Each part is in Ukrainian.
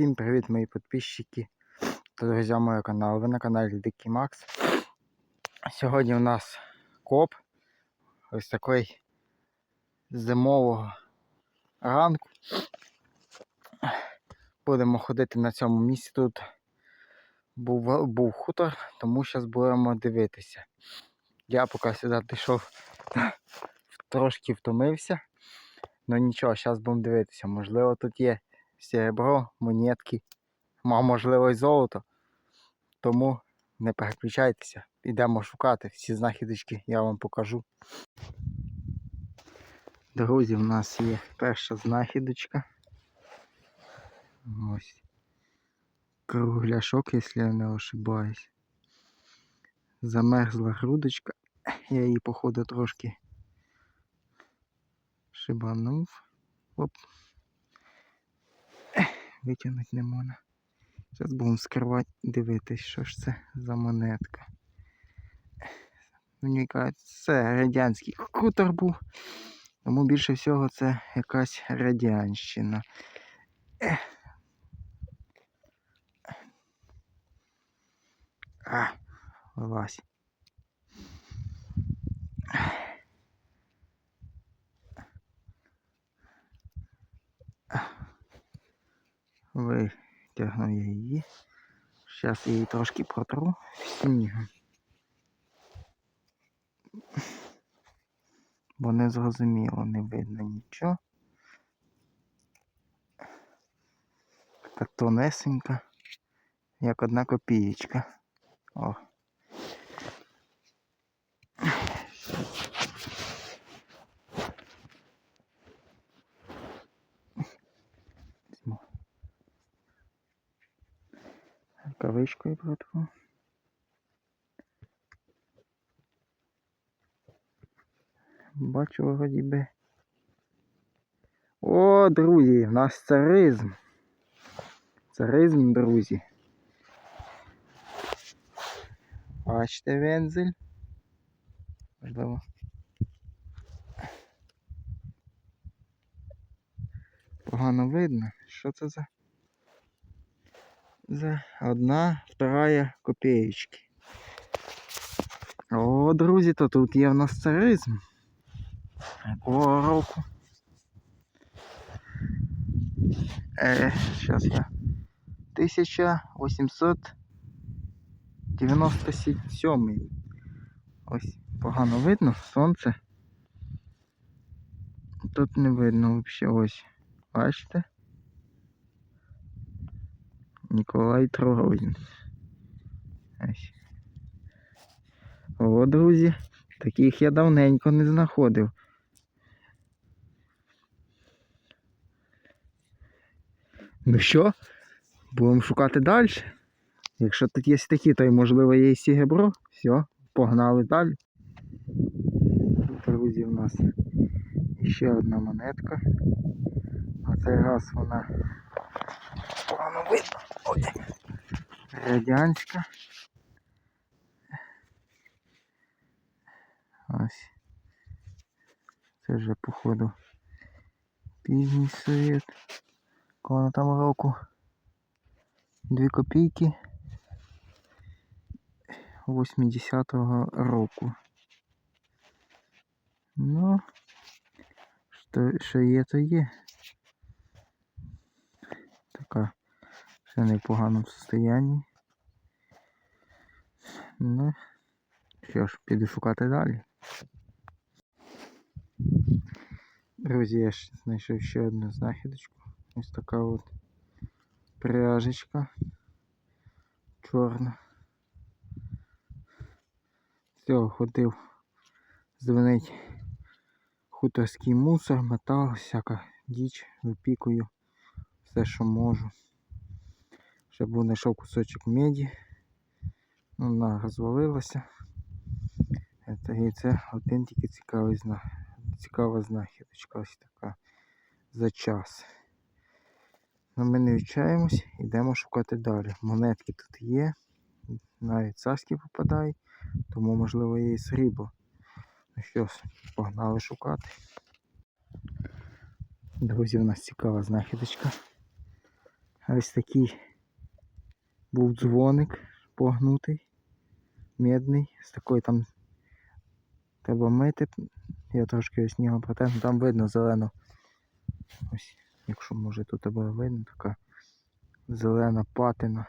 Всім привіт, мої підписчики та друзі мого каналу. Ви на каналі Дикий Макс. Сьогодні у нас коп. Ось такий зимового ранку. Будемо ходити на цьому місці. Тут був, був хутор, тому зараз будемо дивитися. Я поки сюди дійшов, трошки втомився. Ну нічого, зараз будемо дивитися. Можливо, тут є серебро, монетки, а можливо і золото. Тому не переключайтеся, йдемо шукати всі знахідочки, я вам покажу. Друзі, в нас є перша знахідочка. Ось. Кругляшок, якщо я не ошибаюсь. Замерзла грудочка. Я її, походу, трошки шибанув. Оп. Витягнути не можна. Зараз будемо скривати, дивитись, що ж це за монетка. Мені кажуть, це радянський хутор був. Тому більше всього це якась радянщина. А, вилазь. Витягну я її. Зараз її трошки протру снігом. Бо не зрозуміло, не видно нічого. Така тонесенька, як одна копієчка. О. Рукавичкою протру. Бачу вроді би. О, друзі, в нас царизм. Царизм, друзі. Бачите вензель. Можливо. Погано видно. Що це за? За одна, вторая копеечки. О, друзі, то тут є в нас царизм. Якого року? Е, зараз я. 1897. Ось погано видно, сонце. Тут не видно взагалі ось. Бачите? Ніколай Трогозін. О, друзі, таких я давненько не знаходив. Ну що, будемо шукати далі. Якщо тут є такі, то й можливо є і сігебро. Все, погнали далі. Друзі, у нас ще одна монетка. На цей раз вона погано видно. Ой. Радянська. Ось. Це вже походу пізній совет. Кого там року? Дві копійки 80-го року. Ну, що, що є, то є. Така ще не в поганому состоянні. Ну, що ж, піду шукати далі. Друзі, я ще знайшов ще одну знахідочку. Ось така от пряжечка чорна. Все, ходив дзвонить хуторський мусор, метал, всяка діч, випікую все, що можу. Ще був знайшов кусочок меді. Ну, вона розвалилася. І це один тільки цікавий зна... цікава знахідочка ось така за час. Ну, ми не відчаємось, йдемо шукати далі. Монетки тут є, навіть царські попадають, тому можливо є і срібло. Ну що ж, погнали шукати. Друзі, у нас цікава знахідочка. Ось такий був дзвоник погнутий, медний, з такої там треба мити. Я трошки снігом протер, ну, там видно зелено. Ось, якщо може тут тебе видно, така зелена патина.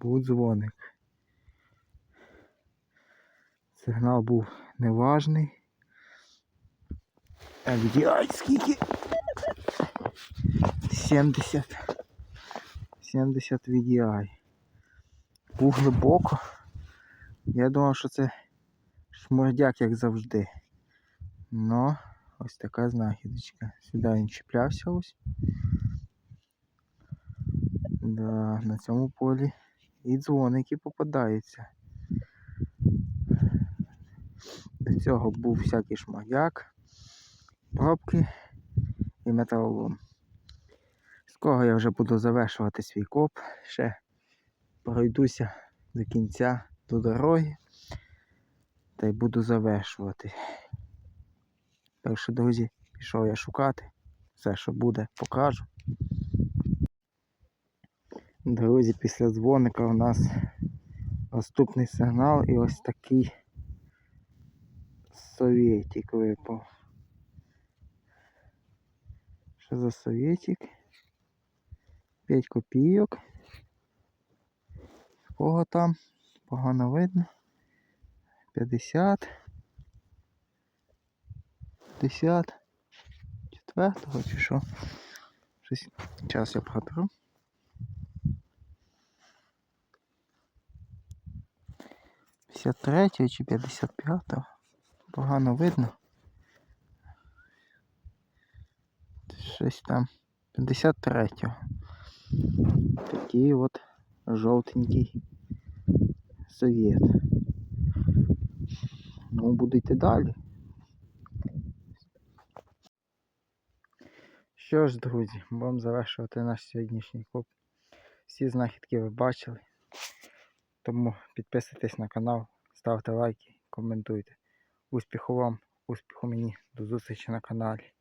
Був дзвоник. Сигнал був неважний. FDI скільки? 70. 70 VDI. Був глибоко. Я думав, що це шмурдяк, як завжди. Но ось така знахідочка. Сюди він чіплявся ось. Да, на цьому полі і дзвоники попадаються. До цього був всякий шмагяк, пробки і металолом. З кого я вже буду завершувати свій коп. Ще пройдуся до кінця до дороги. Та й буду завершувати. Так що, друзі, пішов я шукати. Все, що буде, покажу. Друзі, після дзвоника у нас наступний сигнал і ось такий совєтик випав. Що за совєтик? 5 копійок. Кого там? Погано видно. 50. 50. Четвертого чи що? Щось. Зараз я протру. П'ятдесят третього чи 55-го. Погано видно. Щось там. 53-го. Такий от жовтенький совєт. Ну, буду йти далі. Що ж, друзі, будемо завершувати наш сьогоднішній коп. Всі знахідки ви бачили. Тому підписуйтесь на канал, ставте лайки, коментуйте. Успіху вам, успіху мені. До зустрічі на каналі.